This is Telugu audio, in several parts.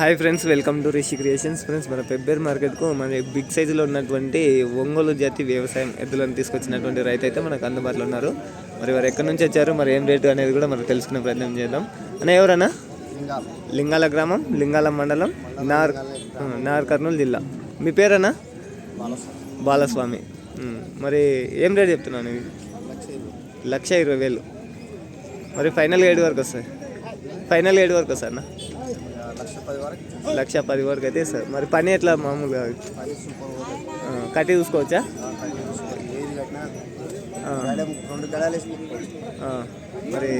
Hi friends welcome to Rishi creations friends మన పెబ్బేర్ మార్కెట్కు మన బిగ్ సైజులో ఉన్నటువంటి ఒంగోలు జాతి వ్యవసాయం ఎద్దులను తీసుకొచ్చినటువంటి రైతు అయితే మనకు అందుబాటులో ఉన్నారు. మరి వారు ఎక్కడి నుంచి వచ్చారు మరి ఏం రేటు అనేది కూడా మనం తెలుసుకునే ప్రయత్నం చేద్దాం. అన్న ఎవరన్నా? లింగాల. గ్రామం లింగాల మండలం నార్ నార్ కర్నూలు జిల్లా. మీ పేరన్నా? బాలస్వామి. మరి ఏం రేట్ చెప్తున్నాను ఇవి లక్ష ఇరవై. వేలు. మరి ఫైనల్ ఏడు వరకు వస్తాయి. ఫైనల్ ఏడు వరకు వస్తాయి అన్న లక్ష పది వరకు అయితే సార్ మరి పని ఎట్లా మామూలుగా? కట్టి చూసుకోవచ్చా. మరి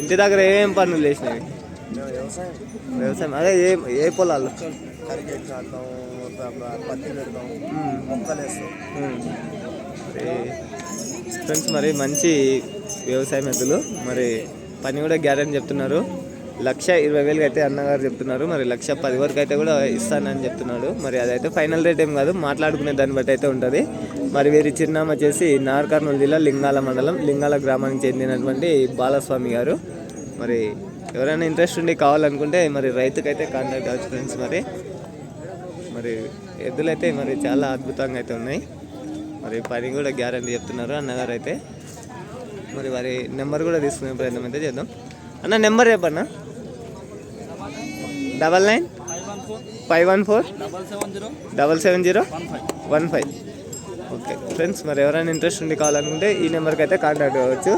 ఇంటి దగ్గర ఏం పనులు చేసినవి? మేము వ్యవసాయం. అదే ఏ ఏ పొలాలు ఫ్రెండ్స్ మరి మంచి వ్యవసాయం ఎద్దులు మరి పని కూడా గ్యారెంటీ చెప్తున్నారు. లక్ష ఇరవై వేలకి అయితే అన్నగారు చెప్తున్నారు. మరి లక్ష పది వరకు అయితే కూడా ఇస్తానని చెప్తున్నాడు. మరి అదైతే ఫైనల్ రేట్ ఏం కాదు మాట్లాడుకునే దాన్ని బట్టి అయితే ఉంటుంది. మరి వీరి చిరునామా వచ్చేసి నార్ కర్నూలు జిల్లా లింగాల మండలం లింగాల గ్రామానికి చెందినటువంటి బాలస్వామి గారు. మరి ఎవరైనా ఇంట్రెస్ట్ ఉండి కావాలనుకుంటే మరి రైతుకైతే కాంటాక్ట్ అవ్వచ్చు ఫ్రెండ్స్ మరి. మరి ఎద్దులైతే మరి చాలా అద్భుతంగా అయితే ఉన్నాయి. మరి పని కూడా గ్యారంటీ చెప్తున్నారు అన్నగారు అయితే. మరి వారి నెంబర్ కూడా తీసుకునే ప్రయత్నం అయితే చేద్దాం. అన్న నెంబర్ చెప్పన్నా? Double nine five one four double seven zero one five okay friends మరి ఎవరైనా ఇంట్రెస్ట్ ఉండి కావాలనుకుంటే ఈ నెంబర్కి అయితే కాంటాక్ట్ అవ్వచ్చు.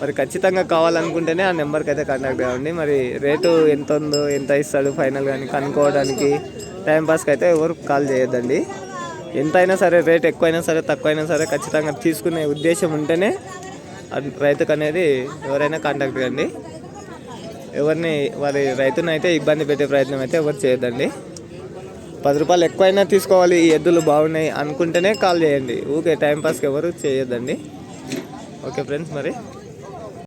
మరి ఖచ్చితంగా కావాలనుకుంటేనే ఆ నెంబర్కి అయితే కాంటాక్ట్ అవ్వండి. మరి రేటు ఎంత ఉందో ఎంత ఇస్తాడు ఫైనల్ కానీ కనుక్కోవడానికి టైంపాస్కి అయితే ఎవరు కాల్ చేయొద్దండి. ఎంతైనా సరే రేట్ ఎక్కువైనా సరే తక్కువైనా సరే ఖచ్చితంగా తీసుకునే ఉద్దేశం ఉంటేనే రైతుకు అనేది ఎవరైనా కాంటాక్ట్ కండి. ఎవరిని వారి రైతుని అయితే ఇబ్బంది పెట్టే ప్రయత్నం అయితే ఎవరు చేయొద్దండి. పది రూపాయలు ఎక్కువైనా తీసుకోవాలి ఈ ఎద్దులు బాగున్నాయి అనుకుంటేనే కాల్ చేయండి. ఊకే టైంపాస్కి ఎవరు చేయొద్దండి. ఓకే ఫ్రెండ్స్ మరి.